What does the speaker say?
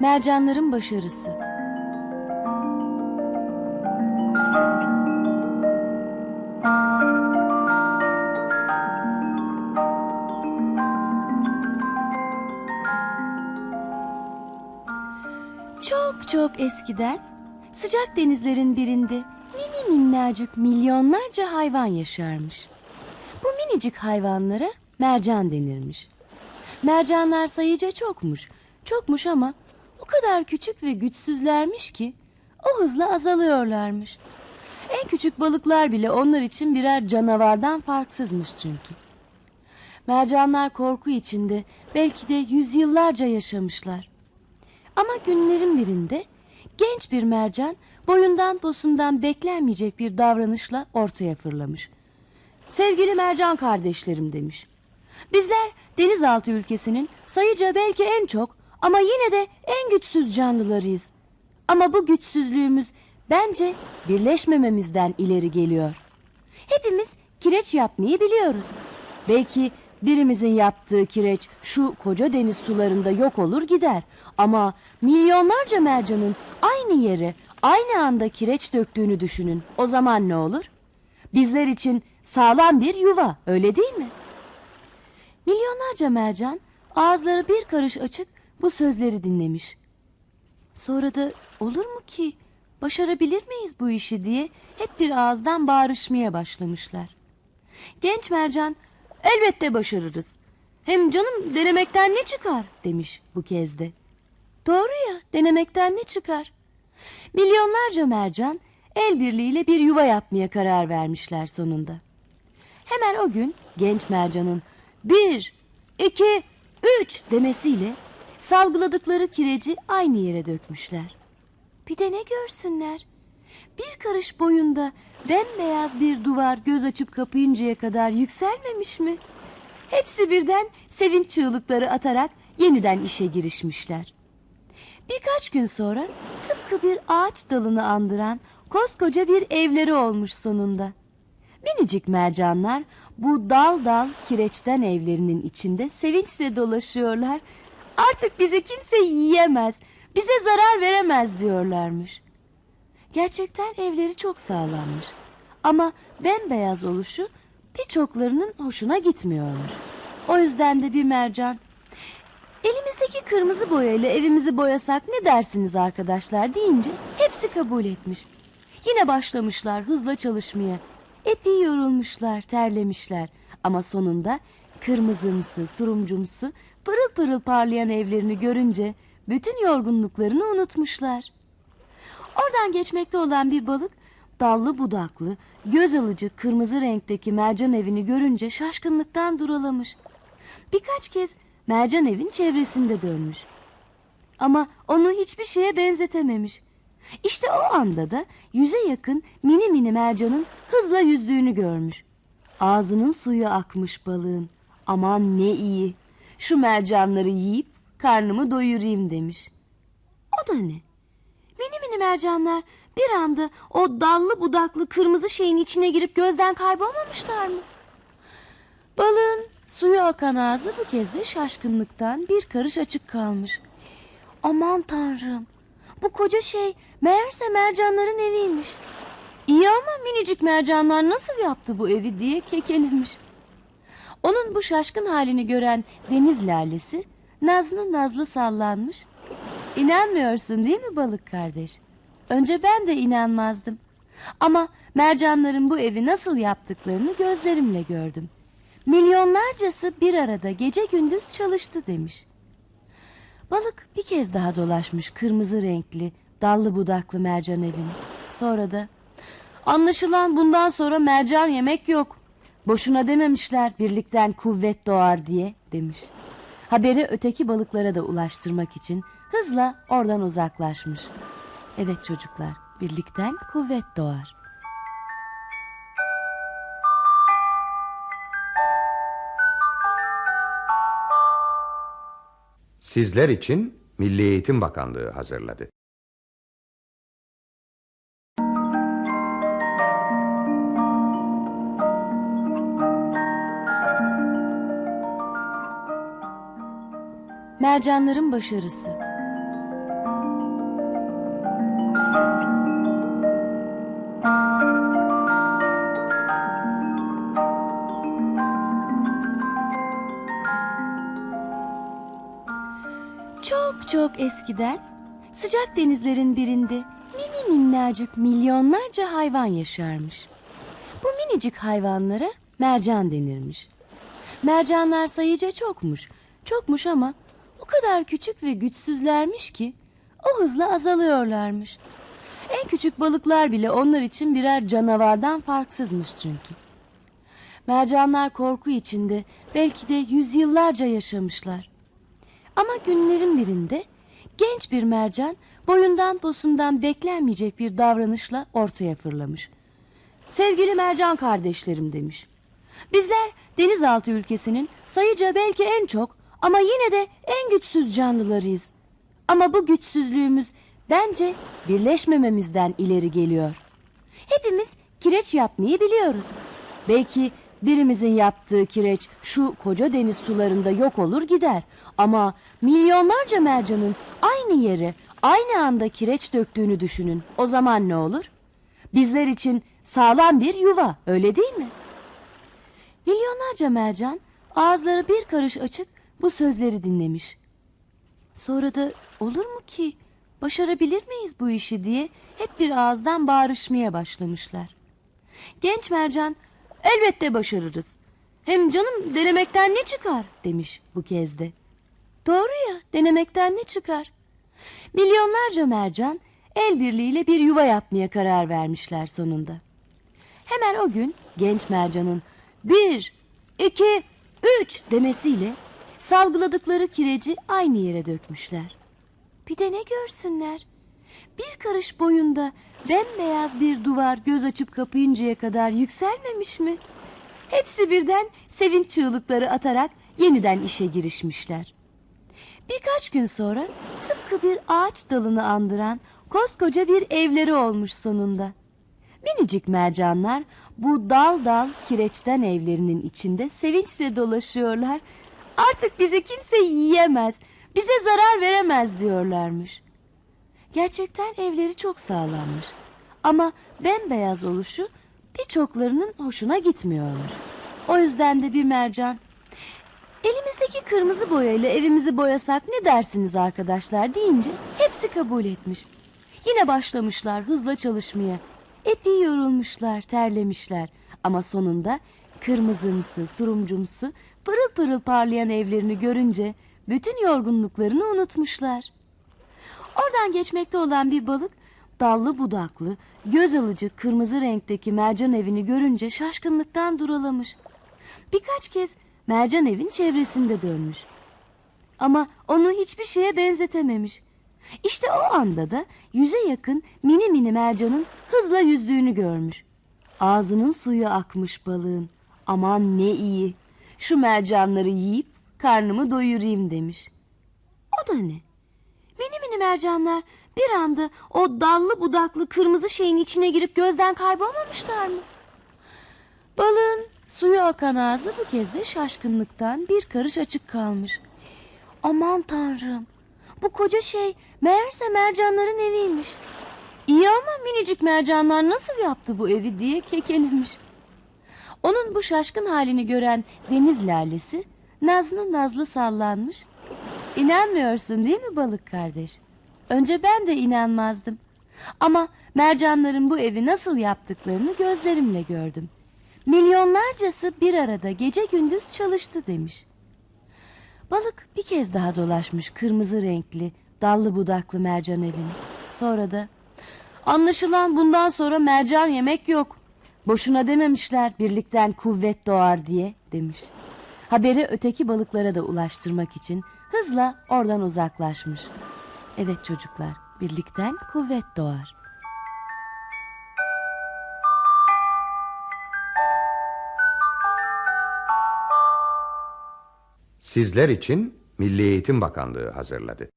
Mercanların başarısı. Çok çok eskiden sıcak denizlerin birinde mini minnacık milyonlarca hayvan yaşarmış. Bu minicik hayvanlara mercan denirmiş. Mercanlar sayıca çokmuş. Çokmuş ama o kadar küçük ve güçsüzlermiş ki o hızla azalıyorlarmış. En küçük balıklar bile onlar için birer canavardan farksızmış çünkü. Mercanlar korku içinde belki de yüzyıllarca yaşamışlar. Ama günlerin birinde genç bir mercan boyundan posundan beklenmeyecek bir davranışla ortaya fırlamış. Sevgili mercan kardeşlerim demiş. Bizler denizaltı ülkesinin sayıca belki en çok ama yine de en güçsüz canlılarıyız. Ama bu güçsüzlüğümüz bence birleşmememizden ileri geliyor. Hepimiz kireç yapmayı biliyoruz. Belki birimizin yaptığı kireç şu koca deniz sularında yok olur gider. Ama milyonlarca mercanın aynı yere aynı anda kireç döktüğünü düşünün. O zaman ne olur? Bizler için sağlam bir yuva öyle değil mi? Milyonlarca mercan ağızları bir karış açık bu sözleri dinlemiş. Sonra da olur mu ki başarabilir miyiz bu işi diye hep bir ağızdan bağırışmaya başlamışlar. Genç mercan elbette başarırız. Hem canım denemekten ne çıkar demiş bu kez de. Doğru ya denemekten ne çıkar? Milyonlarca mercan el birliğiyle bir yuva yapmaya karar vermişler sonunda. Hemen o gün genç mercanın bir, iki, üç demesiyle salgıladıkları kireci aynı yere dökmüşler. Bir de ne görsünler? Bir karış boyunda bembeyaz bir duvar göz açıp kapayıncaya kadar yükselmemiş mi? Hepsi birden sevinç çığlıkları atarak yeniden işe girişmişler. Birkaç gün sonra tıpkı bir ağaç dalını andıran koskoca bir evleri olmuş sonunda. Minicik mercanlar bu dal dal kireçten evlerinin içinde sevinçle dolaşıyorlar. Artık bizi kimse yiyemez, bize zarar veremez diyorlarmış. Gerçekten evleri çok sağlammış. Ama bembeyaz oluşu birçoklarının hoşuna gitmiyormuş. O yüzden de bir mercan Elimizdeki kırmızı boyayla evimizi boyasak ne dersiniz arkadaşlar deyince hepsi kabul etmiş. Yine başlamışlar hızla çalışmaya. Epey yorulmuşlar, terlemişler. Ama sonunda kırmızımsı, turuncumsu, pırıl pırıl parlayan evlerini görünce bütün yorgunluklarını unutmuşlar. Oradan geçmekte olan bir balık dallı budaklı, göz alıcı kırmızı renkteki mercan evini görünce şaşkınlıktan duralamış. Birkaç kez mercan evin çevresinde dönmüş. Ama onu hiçbir şeye benzetememiş. İşte o anda da yüze yakın mini mini mercanın hızla yüzdüğünü görmüş. Ağzının suyu akmış balığın. Aman ne iyi. Şu mercanları yiyip karnımı doyurayım demiş. O da ne? Mini mini mercanlar bir anda o dallı budaklı kırmızı şeyin içine girip gözden kaybolmamışlar mı? Balığın suyu akan ağzı bu kez de şaşkınlıktan bir karış açık kalmış. Aman tanrım bu koca şey meğerse mercanların eviymiş. İyi ama minicik mercanlar nasıl yaptı bu evi diye kekelemiş. Onun bu şaşkın halini gören deniz lalesi nazlı nazlı sallanmış. İnanmıyorsun değil mi balık kardeş? Önce ben de inanmazdım. Ama mercanların bu evi nasıl yaptıklarını gözlerimle gördüm. Milyonlarcası bir arada gece gündüz çalıştı demiş. Balık bir kez daha dolaşmış kırmızı renkli, dallı budaklı mercan evini. Sonra da anlaşılan bundan sonra mercan yemek yok. Boşuna dememişler birlikten kuvvet doğar diye demiş. Haberi öteki balıklara da ulaştırmak için hızla oradan uzaklaşmış. Evet çocuklar, birlikten kuvvet doğar. Sizler için Milli Eğitim Bakanlığı hazırladı. Mercanların başarısı. Çok çok eskiden sıcak denizlerin birinde mini minnacık milyonlarca hayvan yaşarmış. Bu minicik hayvanlara mercan denirmiş. Mercanlar sayıca çokmuş. Çokmuş ama o kadar küçük ve güçsüzlermiş ki o hızla azalıyorlarmış. En küçük balıklar bile onlar için birer canavardan farksızmış çünkü. Mercanlar korku içinde belki de yüzyıllarca yaşamışlar. Ama günlerin birinde genç bir mercan boyundan posundan beklenmeyecek bir davranışla ortaya fırlamış. Sevgili mercan kardeşlerim demiş. Bizler denizaltı ülkesinin sayıca belki en çok ama yine de en güçsüz canlılarıyız. Ama bu güçsüzlüğümüz bence birleşmememizden ileri geliyor. Hepimiz kireç yapmayı biliyoruz. Belki birimizin yaptığı kireç şu koca deniz sularında yok olur gider. Ama milyonlarca mercanın aynı yere aynı anda kireç döktüğünü düşünün. O zaman ne olur? Bizler için sağlam bir yuva öyle değil mi? Milyonlarca mercan ağızları bir karış açık bu sözleri dinlemiş. Sonra da olur mu ki başarabilir miyiz bu işi diye hep bir ağızdan bağırışmaya başlamışlar. Genç mercan elbette başarırız. Hem canım denemekten ne çıkar demiş bu kez de. Doğru ya denemekten ne çıkar? Milyonlarca mercan el birliğiyle bir yuva yapmaya karar vermişler sonunda. Hemen o gün genç mercanın bir, iki, üç demesiyle salgıladıkları kireci aynı yere dökmüşler. Bir de ne görsünler? Bir karış boyunda bembeyaz bir duvar göz açıp kapayıncaya kadar yükselmemiş mi? Hepsi birden sevinç çığlıkları atarak yeniden işe girişmişler. Birkaç gün sonra tıpkı bir ağaç dalını andıran koskoca bir evleri olmuş sonunda. Minicik mercanlar bu dal dal kireçten evlerinin içinde sevinçle dolaşıyorlar. Artık bizi kimse yiyemez, bize zarar veremez diyorlarmış. Gerçekten evleri çok sağlammış. Ama bembeyaz oluşu birçoklarının hoşuna gitmiyormuş. O yüzden de bir mercan Elimizdeki kırmızı boyayla evimizi boyasak ne dersiniz arkadaşlar deyince hepsi kabul etmiş. Yine başlamışlar hızla çalışmaya. Epey yorulmuşlar, terlemişler. Ama sonunda kırmızımsı, turuncumsu, pırıl pırıl parlayan evlerini görünce bütün yorgunluklarını unutmuşlar. Oradan geçmekte olan bir balık dallı budaklı, göz alıcı kırmızı renkteki mercan evini görünce şaşkınlıktan duralamış. Birkaç kez mercan evin çevresinde dönmüş. Ama onu hiçbir şeye benzetememiş. İşte o anda da yüze yakın mini mini mercanın hızla yüzdüğünü görmüş. Ağzının suyu akmış balığın. Aman ne iyi. Şu mercanları yiyip karnımı doyurayım demiş. O da ne? Mini mini mercanlar bir anda o dallı budaklı kırmızı şeyin içine girip gözden kaybolmamışlar mı? Balığın suyu akan ağzı bu kez de şaşkınlıktan bir karış açık kalmış. Aman tanrım bu koca şey meğerse mercanların eviymiş. İyi ama minicik mercanlar nasıl yaptı bu evi diye kekelemiş. Onun bu şaşkın halini gören deniz lalesi nazlı nazlı sallanmış. İnanmıyorsun değil mi balık kardeş? Önce ben de inanmazdım. Ama mercanların bu evi nasıl yaptıklarını gözlerimle gördüm. Milyonlarcası bir arada gece gündüz çalıştı demiş. Balık bir kez daha dolaşmış kırmızı renkli, dallı budaklı mercan evini. Sonra da anlaşılan bundan sonra mercan yemek yok. Boşuna dememişler birlikten kuvvet doğar diye demiş. Haberi öteki balıklara da ulaştırmak için hızla oradan uzaklaşmış. Evet çocuklar, birlikten kuvvet doğar. Sizler için Milli Eğitim Bakanlığı hazırladı.